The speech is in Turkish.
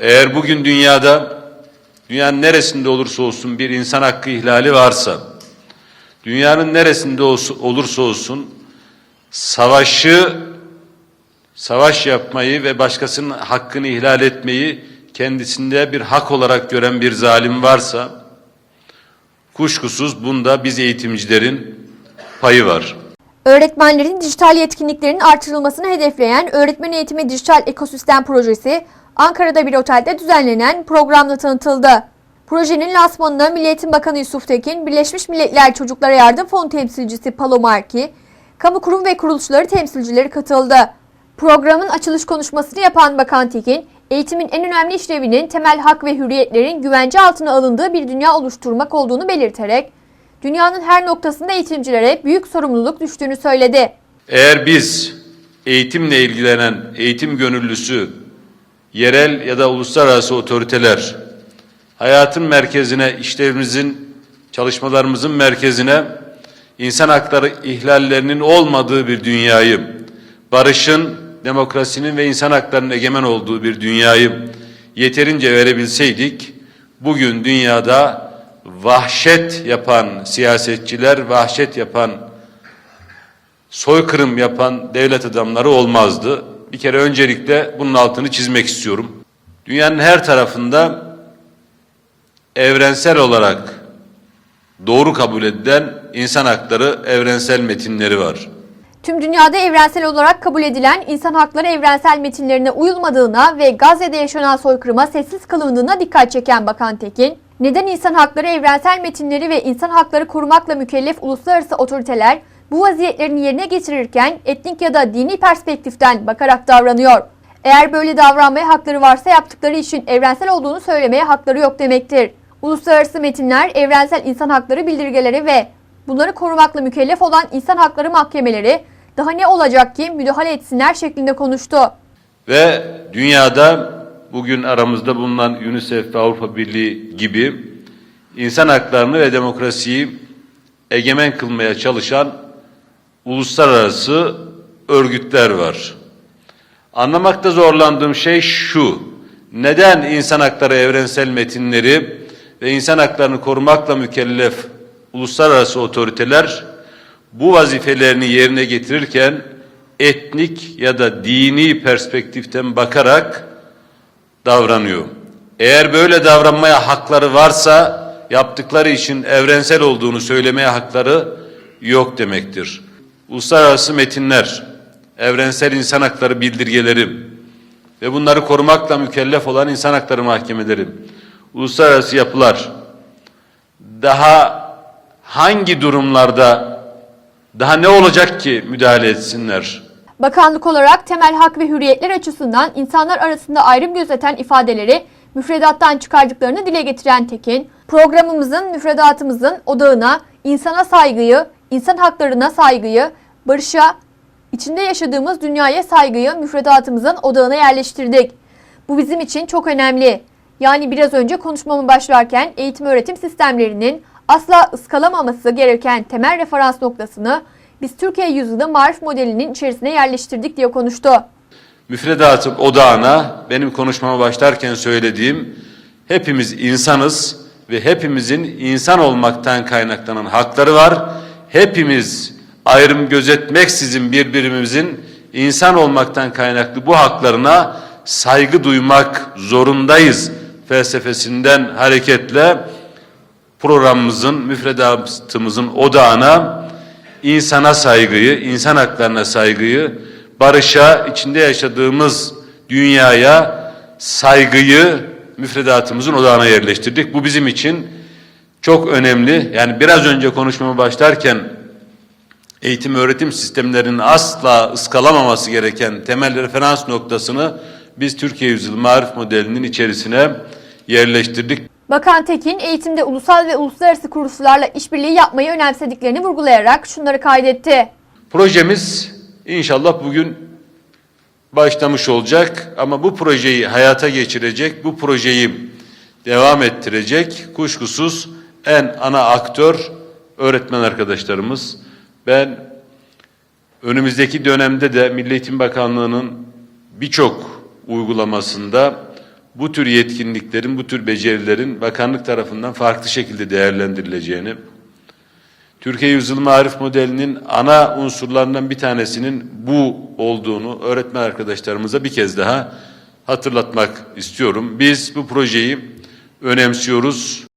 Eğer bugün dünyada, dünyanın neresinde olursa olsun bir insan hakkı ihlali varsa, dünyanın neresinde olursa olsun savaşı, savaş yapmayı ve başkasının hakkını ihlal etmeyi kendisinde bir hak olarak gören bir zalim varsa, kuşkusuz bunda biz eğitimcilerin payı var. Öğretmenlerin dijital yetkinliklerinin artırılmasını hedefleyen Öğretmen Eğitimi Dijital Ekosistem Projesi, Ankara'da bir otelde düzenlenen programla tanıtıldı. Projenin lansmanına Milli Eğitim Bakanı Yusuf Tekin, Birleşmiş Milletler Çocuklara Yardım Fonu temsilcisi Paloma Arki, kamu kurum ve kuruluşları temsilcileri katıldı. Programın açılış konuşmasını yapan Bakan Tekin, eğitimin en önemli işlevinin temel hak ve hürriyetlerin güvence altına alındığı bir dünya oluşturmak olduğunu belirterek, dünyanın her noktasında eğitimcilere büyük sorumluluk düştüğünü söyledi. Eğer biz eğitimle ilgilenen eğitim gönüllüsü, yerel ya da uluslararası otoriteler hayatın merkezine, işlevimizin, çalışmalarımızın merkezine insan hakları ihlallerinin olmadığı bir dünyayı, barışın, demokrasinin ve insan haklarının egemen olduğu bir dünyayı yeterince verebilseydik, bugün dünyada vahşet yapan siyasetçiler, vahşet yapan soykırım yapan devlet adamları olmazdı. Bir kere öncelikle bunun altını çizmek istiyorum. Dünyanın her tarafında evrensel olarak doğru kabul edilen insan hakları evrensel metinleri var. Tüm dünyada evrensel olarak kabul edilen insan hakları evrensel metinlerine uyulmadığına ve Gazze'de yaşanan soykırıma sessiz kalındığına dikkat çeken Bakan Tekin, neden insan hakları evrensel metinleri ve insan hakları korumakla mükellef uluslararası otoriteler bu vaziyetlerini yerine getirirken etnik ya da dini perspektiften bakarak davranıyor? Eğer böyle davranmaya hakları varsa yaptıkları işin evrensel olduğunu söylemeye hakları yok demektir. Uluslararası metinler, evrensel insan hakları bildirgeleri ve bunları korumakla mükellef olan insan hakları mahkemeleri daha ne olacak ki müdahale etsinler şeklinde konuştu. Ve dünyada bugün aramızda bulunan UNICEF ve Avrupa Birliği gibi insan haklarını ve demokrasiyi egemen kılmaya çalışan uluslararası örgütler var. Anlamakta zorlandığım şey şu. Neden insan hakları evrensel metinleri ve insan haklarını korumakla mükellef uluslararası otoriteler bu vazifelerini yerine getirirken etnik ya da dini perspektiften bakarak davranıyor. Eğer böyle davranmaya hakları varsa yaptıkları için evrensel olduğunu söylemeye hakları yok demektir. Uluslararası metinler, evrensel insan hakları bildirgeleri ve bunları korumakla mükellef olan insan hakları mahkemeleri, uluslararası yapılar daha hangi durumlarda daha ne olacak ki müdahale etsinler? Bakanlık olarak temel hak ve hürriyetler açısından insanlar arasında ayrım gözeten ifadeleri müfredattan çıkardıklarını dile getiren Tekin, programımızın, müfredatımızın odağına insana saygıyı, insan haklarına saygıyı, barışa, içinde yaşadığımız dünyaya saygıyı müfredatımızın odağına yerleştirdik. Bu bizim için çok önemli. Yani biraz önce konuşmama başlarken eğitim öğretim sistemlerinin asla ıskalamaması gereken temel referans noktasını biz Türkiye yüzyılı marif modelinin içerisine yerleştirdik diye konuştu. müfredatım odağına benim konuşmama başlarken söylediğim hepimiz insanız ve hepimizin insan olmaktan kaynaklanan hakları var. Hepimiz ayrım gözetmeksizin birbirimizin insan olmaktan kaynaklı bu haklarına saygı duymak zorundayız felsefesinden hareketle programımızın, müfredatımızın odağına insana saygıyı, insan haklarına saygıyı, barışa, içinde yaşadığımız dünyaya saygıyı müfredatımızın odağına yerleştirdik. Bu bizim için çok önemli. Yani biraz önce konuşmama başlarken eğitim öğretim sistemlerinin asla ıskalamaması gereken temel referans noktasını biz Türkiye Yüzyılı Marif Modeli'nin içerisine yerleştirdik. Bakan Tekin eğitimde ulusal ve uluslararası kuruluşlarla işbirliği yapmayı önemsediklerini vurgulayarak şunları kaydetti. Projemiz inşallah bugün başlamış olacak ama bu projeyi hayata geçirecek, bu projeyi devam ettirecek kuşkusuz en ana aktör öğretmen arkadaşlarımız. Ben önümüzdeki dönemde de Milli Eğitim Bakanlığı'nın birçok uygulamasında bu tür yetkinliklerin, bu tür becerilerin bakanlık tarafından farklı şekilde değerlendirileceğini, Türkiye Yüzyıl Marif Modeli'nin ana unsurlarından bir tanesinin bu olduğunu öğretmen arkadaşlarımıza bir kez daha hatırlatmak istiyorum. Biz bu projeyi önemsiyoruz.